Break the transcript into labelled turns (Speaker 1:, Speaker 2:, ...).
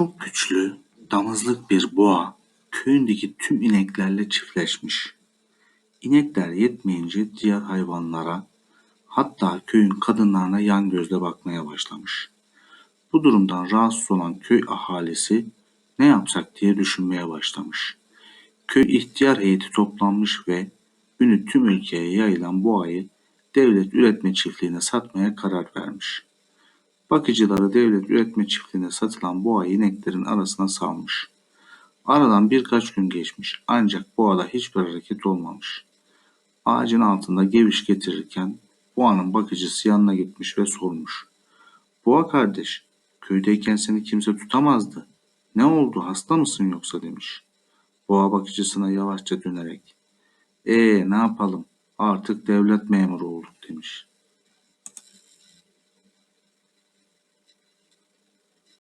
Speaker 1: Çok güçlü, damızlık bir boğa köyündeki tüm ineklerle çiftleşmiş. İnekler yetmeyince diğer hayvanlara hatta köyün kadınlarına yan gözle bakmaya başlamış. Bu durumdan rahatsız olan köy ahalisi ne yapsak diye düşünmeye başlamış. Köy ihtiyar heyeti toplanmış ve ünü tüm ülkeye yayılan boğayı devlet üretme çiftliğine satmaya karar vermiş. Bakıcıları devlet üretme çiftliğine satılan boğa ineklerin arasına salmış. Aradan birkaç gün geçmiş ancak boğada hiçbir hareket olmamış. Ağacın altında geviş getirirken boğanın bakıcısı yanına gitmiş ve sormuş. Boğa kardeş, köydeyken seni kimse tutamazdı. Ne oldu hasta mısın yoksa demiş. Boğa bakıcısına yavaşça dönerek. Ee ne yapalım artık devlet memuru olduk.